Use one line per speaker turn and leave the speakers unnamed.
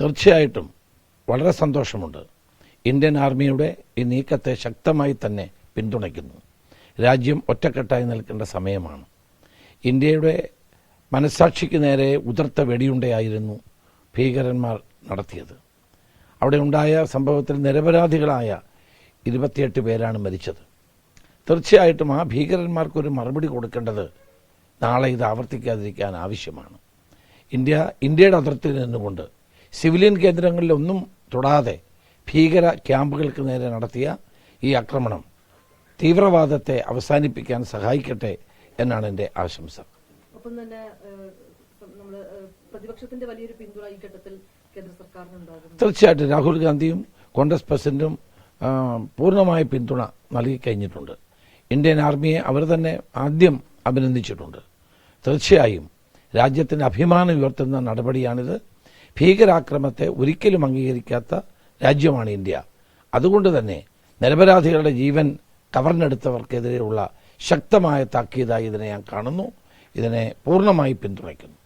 തീർച്ചയായിട്ടും വളരെ സന്തോഷമുണ്ട്. ഇന്ത്യൻ ആർമിയുടെ ഈ നീക്കത്തെ ശക്തമായി തന്നെ പിന്തുണയ്ക്കുന്നു. രാജ്യം ഒറ്റക്കെട്ടായി നിൽക്കേണ്ട സമയമാണ്. ഇന്ത്യയുടെ മനസാക്ഷിക്ക് നേരെ ഉതിർത്ത വെടിയുണ്ടയായിരുന്നു ഭീകരന്മാർ നടത്തിയത്. അവിടെ ഉണ്ടായ സംഭവത്തിൽ നിരപരാധികളായ ഇരുപത്തിയെട്ട് പേരാണ് മരിച്ചത്. തീർച്ചയായിട്ടും ആ ഭീകരന്മാർക്കൊരു മറുപടി കൊടുക്കേണ്ടത് നാളെ ഇത് ആവർത്തിക്കാതിരിക്കാൻ ആവശ്യമാണ്. ഇന്ത്യ ഇന്ത്യയുടെ അതിർത്തിയിൽ നിന്നുകൊണ്ട് സിവിലിയൻ കേന്ദ്രങ്ങളിലൊന്നും തൊടാതെ ഭീകര ക്യാമ്പുകൾക്ക് നേരെ നടത്തിയ ഈ ആക്രമണം തീവ്രവാദത്തെ അവസാനിപ്പിക്കാൻ സഹായിക്കട്ടെ എന്നാണ് എന്റെ ആശംസ.
ഒപ്പം തന്നെ പ്രതിപക്ഷത്തിന്റെ വലിയൊരു പിന്തുണ ഈ ഘട്ടത്തിൽ കേന്ദ്ര
തീർച്ചയായിട്ടും രാഹുൽ ഗാന്ധിയും കോൺഗ്രസ് പ്രസിഡന്റും പൂർണമായ പിന്തുണ നൽകി കഴിഞ്ഞിട്ടുണ്ട്. ഇന്ത്യൻ ആർമിയെ അവർ തന്നെ ആദ്യം അഭിനന്ദിച്ചിട്ടുണ്ട്. തീർച്ചയായും രാജ്യത്തിന് അഭിമാനം ഉയർത്തുന്ന നടപടിയാണിത്. ഭീകരാക്രമത്തെ ഒരിക്കലും അംഗീകരിക്കാത്ത രാജ്യമാണ് ഇന്ത്യ. അതുകൊണ്ട് തന്നെ നിരപരാധികളുടെ ജീവൻ കവർന്നെടുത്തവർക്കെതിരെയുള്ള ശക്തമായ താക്കീതായി ഇതിനെ ഞാൻ കാണുന്നു. ഇതിനെ പൂർണമായി പിന്തുണയ്ക്കുന്നു.